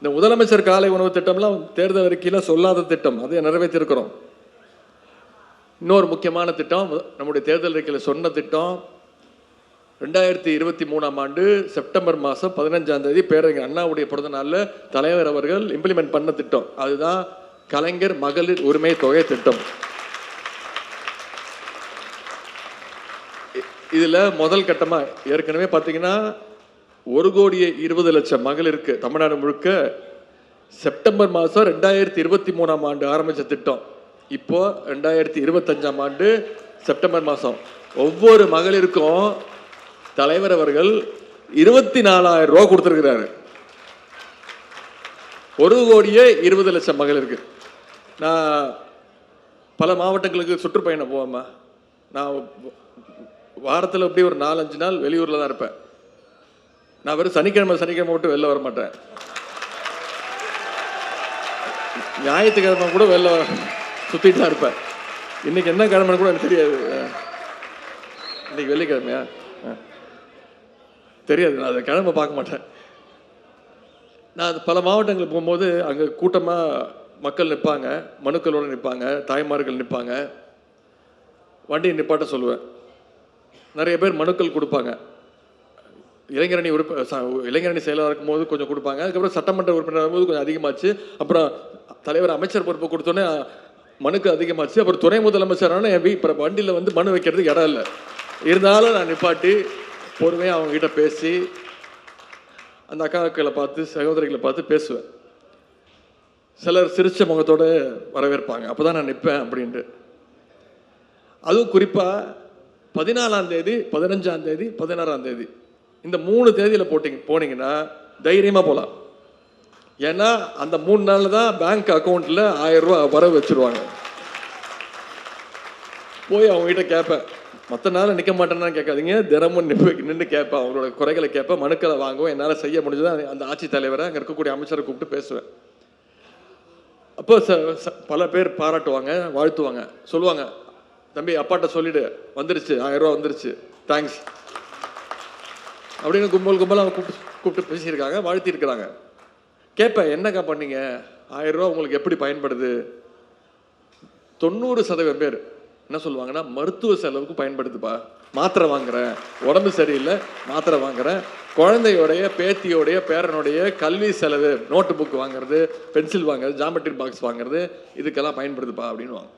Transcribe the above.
இந்த முதலமைச்சர் காலை உணவு திட்டம்லாம் தேர்தல் அறிக்கையில் சொல்லாத திட்டம் அதை நிறைவேற்றிருக்கிறோம். இன்னொரு முக்கியமான திட்டம் நம்முடைய தேர்தல் அறிக்கையில் சொன்ன திட்டம் ரெண்டாயிரத்தி இருபத்தி மூணாம் ஆண்டு செப்டம்பர் மாதம் பதினஞ்சாம் தேதி பேரறிஞர் அண்ணாவுடைய பிறந்த நாளில் தலைவர் அவர்கள் இம்ப்ளிமெண்ட் பண்ண திட்டம். அதுதான் கலைஞர் மகளிர் உரிமை தொகை திட்டம். இதில் முதல் கட்டமாக ஏற்கனவே பார்த்தீங்கன்னா ஒரு கோடியே இருபது லட்சம் மகளிருக்கு தமிழ்நாடு முழுக்க செப்டம்பர் மாதம் ரெண்டாயிரத்தி இருபத்தி மூணாம் ஆண்டு ஆரம்பித்த திட்டம். இப்போ ரெண்டாயிரத்தி இருபத்தஞ்சாம் ஆண்டு செப்டம்பர் மாதம். ஒவ்வொரு மகளிருக்கும் தலைவர் அவர்கள் இருபத்தி நாலாயிரம் ரூபா கொடுத்துருக்கிறாரு. ஒரு கோடியே இருபது லட்சம் மகளிருக்கு. நான் பல மாவட்டங்களுக்கு சுற்றுப்பயணம் போவேம்மா. நான் வாரத்தில் அப்படியே ஒரு நாலஞ்சு நாள் வெளியூரில் தான் இருப்பேன். நான் வெறும் சனிக்கிழமை சனிக்கிழமை மட்டும் வெளில வர மாட்டேன். ஞாயிற்றுக்கிழமை கூட வெளில சுற்றிட்டு தான் இருப்பேன். இன்னைக்கு என்ன கிழமைன்னு கூட எனக்கு தெரியாது. இன்னைக்கு வெள்ளிக்கிழமையா? ஆ. தெரியாது. நான் அதை கிழமை பார்க்க மாட்டேன். நான் அது பல மாவட்டங்களுக்கு போகும்போது அங்கே கூட்டமாக மக்கள் நிற்பாங்க மனுக்களோடு நிற்பாங்க தாய்மார்கள் நிற்பாங்க வண்டியை நிப்பாட்ட சொல்லுவேன். நிறைய பேர் மனுக்கள் கொடுப்பாங்க. இளைஞரணி உறுப்ப இளைஞரணி செயலாளர் இருக்கும்போது கொஞ்சம் கொடுப்பாங்க. அதுக்கப்புறம் சட்டமன்ற உறுப்பினர் போது கொஞ்சம் அதிகமாச்சு. அப்புறம் தலைவர் அமைச்சர் பொறுப்பு கொடுத்தோன்னே மனுக்கு அதிகமாச்சு. அப்புறம் துணை முதலமைச்சரான என் வீ இப்போ வண்டியில் வந்து மனு வைக்கிறதுக்கு இடம் இல்லை. இருந்தாலும் நான் நிப்பாட்டி பொறுமையாக அவங்ககிட்ட பேசி அந்த அக்காக்களை பார்த்து சகோதரிகளை பார்த்து பேசுவேன். சிலர் சிரிச்ச முகத்தோட வரவேற்பாங்க. அப்போ தான் நான் நிற்பேன் அப்படின்ட்டு. அதுவும் குறிப்பாக பதினாலாம் தேதி பதினஞ்சாம் தேதி பதினாறாம் தேதி. இந்த மூணு தேதியில் போட்டிங்க போனீங்கன்னா தைரியமாக போகலாம் ஏன்னா அந்த மூணு நாளில் தான் பேங்க் அக்கௌண்ட்டில் ஆயிரம் ரூபா வர வச்சிருவாங்க. போய் அவங்ககிட்ட கேட்பேன் மற்ற நாள் நிற்க மாட்டேன்னு கேட்காதீங்க. தினமும் நின்று நின்று கேட்பேன். அவங்களோட குறைகளை கேட்பேன். மனுக்களை வாங்குவேன். என்னால் செய்ய முடிஞ்சதை அந்த ஆட்சித் தலைவரை அங்கே இருக்கக்கூடிய அமைச்சரை கூப்பிட்டு பேசுவேன். அப்போ ச பல பேர் பாராட்டுவாங்க வாழ்த்துவாங்க. சொல்லுவாங்க தம்பி அப்பாட்ட சொல்லிடு. வந்துருச்சு. ஆயிரம் ரூபா வந்துருச்சு. தேங்க்ஸ் அப்படின்னு கும்பல் கும்பலாக கூப்பிட்டு கூப்பிட்டு பேசியிருக்காங்க வாழ்த்திருக்கிறாங்க கேட்பேன் என்னக்கா பண்ணீங்க? ஆயிரம் ரூபா உங்களுக்கு எப்படி பயன்படுது? தொண்ணூறு சதவீதம் பேர் என்ன சொல்லுவாங்கன்னா மருத்துவ செலவுக்கு பயன்படுத்துப்பா. மாத்திரை வாங்குறேன். உடம்பு சரியில்லை மாத்திரை வாங்குறேன். குழந்தையோடைய பேத்தியோடைய பேரனுடைய கல்வி செலவு நோட்டு புக் வாங்குறது பென்சில் வாங்குறது ஜாமெட்ரி பாக்ஸ் வாங்குறது இதுக்கெல்லாம் பயன்படுதுப்பா அப்படின்னு